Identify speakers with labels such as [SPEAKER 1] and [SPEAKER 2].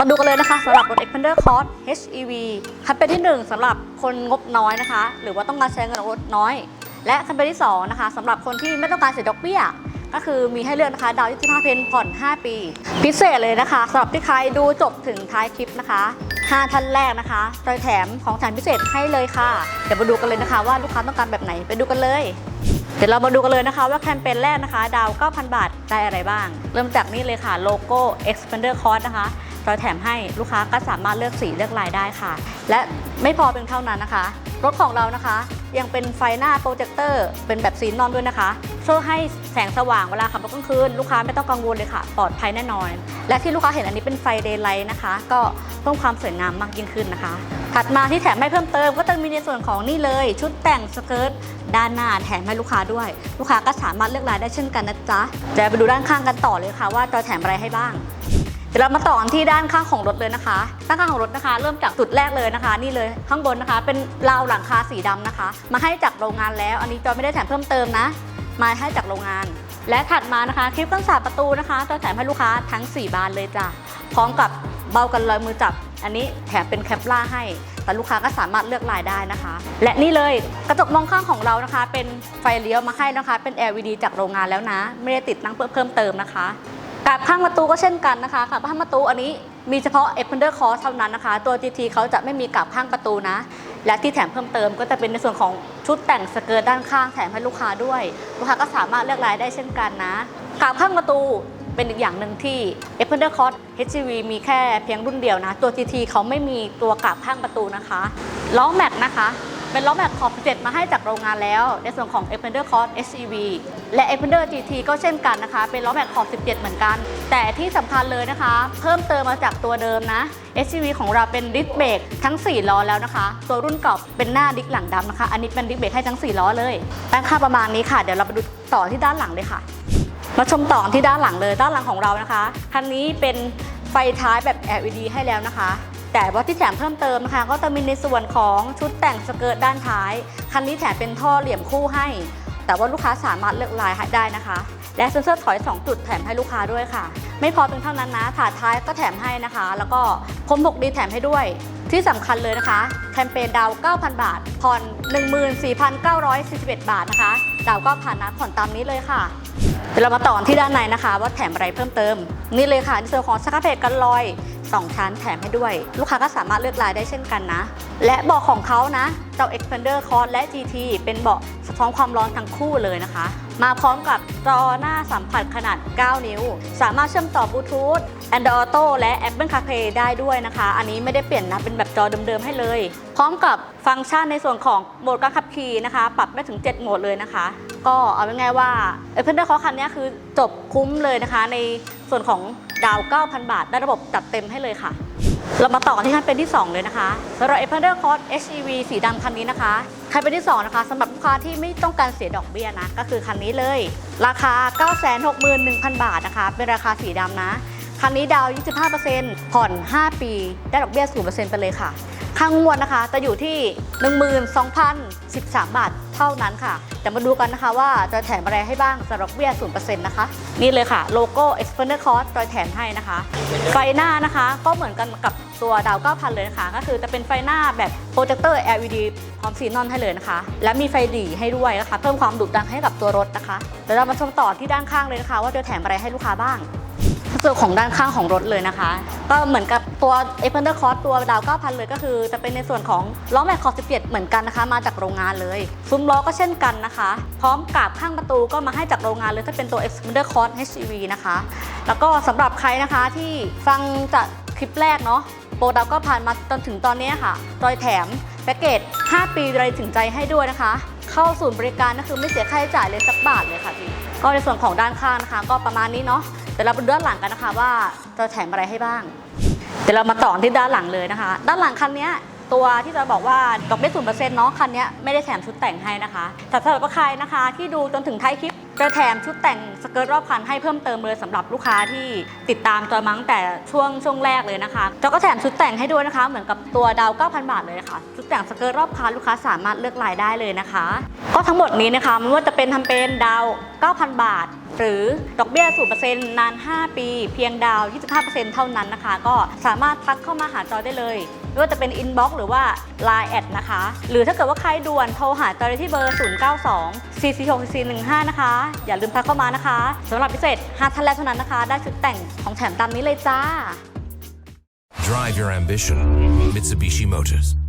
[SPEAKER 1] มาดูกันเลยนะคะสำหรับรถ Xpander Cross HEV คันเป็นที่ 1สำหรับคนงบน้อยนะคะ หรือว่าต้องการใช้เงินรถน้อย และคันเป็นที่ 2 นะคะสำหรับคนที่ไม่ต้องการเสียดอกเบี้ย ก็คือมีให้เลือกนะคะดาวน์25เพนผ่อน 5 ปี พิเศษเลยนะคะสำหรับที่ใครดูจบถึงท้ายคลิปนะคะ5ท่านแรกนะคะโดยแถมของแถมพิเศษให้เลยค่ะ เดี๋ยวมาดูกันเลยนะคะ ว่าลูกค้าต้องการแบบไหนไปดูกันเลย เดี๋ยวเรามาดูกันเลยนะคะ ว่าแคมเปญแรกนะคะ ดาว 9,000 บาทได้อะไรบ้าง เริ่มจากนี่เลยค่ะโลโก้ Expander Cost นะคะ เราแถมให้ลูกค้าก็สามารถเลือกสีเลือกลายได้ค่ะ และไม่พอเป็นเท่านั้นนะคะ รถของเรานะคะยังเป็นไฟหน้าโปรเจคเตอร์เป็นแบบสีนอนด้วยนะคะช่วยให้แสงสว่างเวลาขับรถกลางคืน ลูกค้าไม่ต้องกังวลเลยค่ะ ปลอดภัยแน่นอน และที่ลูกค้าเห็นอันนี้เป็นไฟเดย์ไลท์นะคะ ก็เพิ่มความสวยงามมากยิ่งขึ้นนะคะ ถัดมาที่แถมให้เพิ่มเติมก็จะมีในส่วนของนี่เลย ชุดแต่งสเกิร์ตด้านหน้าแถมให้ลูกค้าด้วย ลูกค้าก็สามารถเลือกลายได้เช่นกันนะจ๊ะเดี๋ยวไปดูด้านข้างกันต่อเลยค่ะ ว่าจะแถมอะไรให้บ้าง เดี๋ยวเรามาต่อกันที่ด้านข้างของรถเลยนะคะ ด้านข้างของรถนะคะ เริ่มจากจุดแรกเลยนะคะ นี่เลยข้างบนนะคะ เป็นราวหลังคาสีดำนะคะ มาให้จากโรงงานแล้ว อันนี้จอยไม่ได้แถมเพิ่มเติมนะ มาให้จากโรงงาน และถัดมานะคะ คลิปกันศาประตูนะคะจอยแถมให้ลูกค้าทั้ง 4 บานเลยจ้ะ พร้อมกับเบากันรอยมือจับ อันนี้แถมเป็นแคปล่าให้ แต่ลูกค้าก็สามารถเลือกลายได้นะคะ และนี่เลยกระจกมองข้างของเรานะคะ เป็นไฟเลี้ยวมาให้นะคะ เป็น LED จากโรงงานแล้วนะ ไม่ได้ติดตั้งเพิ่มเติมนะคะ กับข้างประตูก็เช่นกันนะคะกับข้างประตูอันนี้มีเฉพาะ e x p a n d e r Cross เท่านั้นนะคะ ตัว GT เขาจะไม่มีกับข้างประตูนะ และที่แถมเพิ่มเติมก็จะเป็นในส่วนของชุดแต่งสเกิร์ตด้านข้างแถมให้ลูกค้าด้วย ลูกค้าก็สามารถเลือกลายได้เช่นกันนะกับข้างประตูเป็นอีกอย่างหนึ่งที่ e x p a n d e r Cross HGV มีแค่เพียงรุ่นเดียวนะ ตัว GT เขาไม่มีตัวกับข้างประตูนะคะล้อแม็กนะคะ เป็นล้อแม็กขอบ17มาให้จากโรงงานแล้ว ในส่วนของ e x p a n d e r Cross HEV และ e x p a n d e r GT ก็เช่นกันนะคะ เป็นล้อแม็กขอบ 17 เหมือนกัน แต่ที่สำคัญเลยนะคะ เพิ่มเติมมาจากตัวเดิมนะ HEV ของเราเป็นดิสเบรกทั้ง 4 ล้อแล้วนะคะ ตัวรุ่นเก่าเป็นหน้าดิสหลังดำนะคะ อันนี้เป็นดิสเบรกให้ทั้ง 4 ล้อเลยด้านข้าประมาณนี้ค่ะ เดี๋ยวเราไปดูต่อที่ด้านหลังเลยค่ะ มาชมต่อที่ด้านหลังเลย ด้านหลังของเรานะคะ คันนี้เป็นไฟท้ายแบบ LED ให้แล้วนะคะ แต่ว่าที่แถมเพิ่มเติมนะคะ ก็จะมีในส่วนของชุดแต่งสเกิร์ตด้านท้าย คันนี้แถมเป็นท่อเหลี่ยมคู่ให้ แต่ว่าลูกค้าสามารถเลือกลายให้ได้นะคะ และเซ็นเซอร์ถอย 2 จุดแถมให้ลูกค้าด้วยค่ะ ไม่พอเพียงเท่านั้นนะถาดท้ายก็แถมให้นะคะ แล้วก็พรม 6D แถมให้ด้วย ที่สำคัญเลยนะคะ แคมเปญดาว 9,000 บาท ผ่อน 14,941 บาทนะคะ ดาว 9,000นะผ่อนตามนี้เลยค่ะเดี๋ยวเรามาต่อนที่ด้านในนะคะ ว่าแถมอะไรเพิ่มเติม นี่เลยค่ะในส่วนของสครับเพจกันลอย 2 ชั้นแถมให้ด้วย ลูกค้าก็สามารถเลือกลายได้เช่นกันนะ และเบาะของเขานะเจ้า Expander Cross และ GT เป็นเบาะ ร้อนความร้อนทั้งคู่เลยนะคะ มาพร้อมกับจอหน้าสัมผัสขนาด 9 นิ้ว สามารถเชื่อมต่อบลูทูธ Android Auto และ Apple CarPlay ได้ด้วยนะคะ อันนี้ไม่ได้เปลี่ยนนะเป็นแบบจอเดิมๆให้เลย พร้อมกับฟังก์ชันในส่วนของโหมดการขับขี่นะคะ ปรับได้ถึง 7 โหมดเลยนะคะ ก็เอาง่ายๆว่า Expander Cross คันนี้คือจบคุ้มเลยนะคะ ในส่วนของดาว 9,000 บาท ได้ระบบจัดเต็มให้เลยค่ะเรามาต่อที่คันเป็นที่ 2 เลยนะคะสำหรับ Expander Cross HEV สีดำคันนี้นะคะ คันเป็นที่ 2 นะคะสำหรับลูกค้าที่ไม่ต้องการเสียดอกเบี้ยนะ ก็คือคันนี้เลย ราคา 961,000 บาทนะคะ เป็นราคาสีดำนะ คันนี้ดาวน์25%ผ่อน 5 ปี ได้ดอกเบี้ย 0%ไปเลยค่ะ ค่างวดนะคะ จะอยู่ที่ 12,013 บาทเท่านั้นค่ะ แต่มาดูกันนะคะว่าจะแถมอะไรให้บ้างสำหรับเบี้ย0%นะคะ นี่เลยค่ะโลโก้ Expander Cross จอยแถมให้นะคะ ไฟหน้านะคะ ก็เหมือนกันกับตัวดาว 9,000 เลยนะคะ ก็คือจะเป็นไฟหน้าแบบโปรเจคเตอร์ LED พร้อมซีนอนให้เลยนะคะ และมีไฟหลีให้ด้วยนะคะ เพิ่มความดุดันให้กับตัวรถนะคะเดี๋ยวเรามาชมต่อที่ด้านข้างเลยนะคะ ว่าจะแถมอะไรให้ลูกค้าบ้าง ส่วนของด้านข้างของรถเลยนะคะ ก็เหมือนกับตัว e x p a n d e r Cross ตัวดาว 9,000 เลยก็คือ จะเป็นในส่วนของล้อแม็กขอบ17 เหมือนกันนะคะ มาจากโรงงานเลย ซุ้มล้อก็เช่นกันนะคะ พร้อมกับข้างประตูก็มาให้จากโรงงานเลยถ้าเป็นตัว e x p a n d e r Cross HEV นะคะ แล้วก็สำหรับใครนะคะที่ฟังจากคลิปแรกเนาะโปรดาวก็ผ่านมาจนถึงตอนนี้ค่ะโดยแถม แพ็กเกจ 5 ปีเลยถึงใจให้ด้วยนะคะ เข้าศูนย์บริการก็คือไม่เสียค่าใช้จ่ายเลยสักบาทเลยค่ะพี่ก็ในส่วนของด้านข้างนะคะ ก็ประมาณนี้เนาะเดี๋ยวเราไปดูด้านหลังกันนะคะว่าจะแถมอะไรให้บ้างเดี๋ยวเรามาต่อที่ด้านหลังเลยนะคะ ด้านหลังคันเนี้ยตัวที่จะบอกว่าดอกเบี้ยศูนย์เปอร์เซ็นต์เนาะคันเนี้ยไม่ได้แถมชุดแต่งให้นะคะแต่สำหรับใครนะคะ ที่ดูจนถึงท้ายคลิป จะแถมชุดแต่งสเกิร์ตรอบคันให้เพิ่มเติมเลยสำหรับลูกค้าที่ติดตามจอยมั้งแต่ช่วงช่วงแรกเลยนะคะจอยก็แถมชุดแต่งให้ด้วยนะคะ เหมือนกับตัวดาว 9,000 บาทเลยนะคะชุดแต่งสเกิร์ตรอบคันลูกค้าสามารถเลือกลายได้เลยนะคะ ก็ทั้งหมดนี้นะคะไม่ว่าจะเป็นทำเป็นดาว 9,000 บาท หรือดอกเบี้ย0%นาน 5 ปี เพียงดาว 25%เท่านั้นนะคะ ก็สามารถทักเข้ามาหาจอยได้เลย ไม่ว่าจะเป็นอินบ็อกซ์หรือว่า Line แอดนะคะ หรือถ้าเกิดว่าใครด่วนโทรหาจอยได้ที่เบอร์ 092 446 415 นะคะ อย่าลืมทักเข้ามานะคะสำหรับพิเศษ5ท่านแรกเท่านั้นนะคะ ได้ชุดแต่งของแถมตามนี้เลยจ้า
[SPEAKER 2] Drive your ambition. Mitsubishi Motors.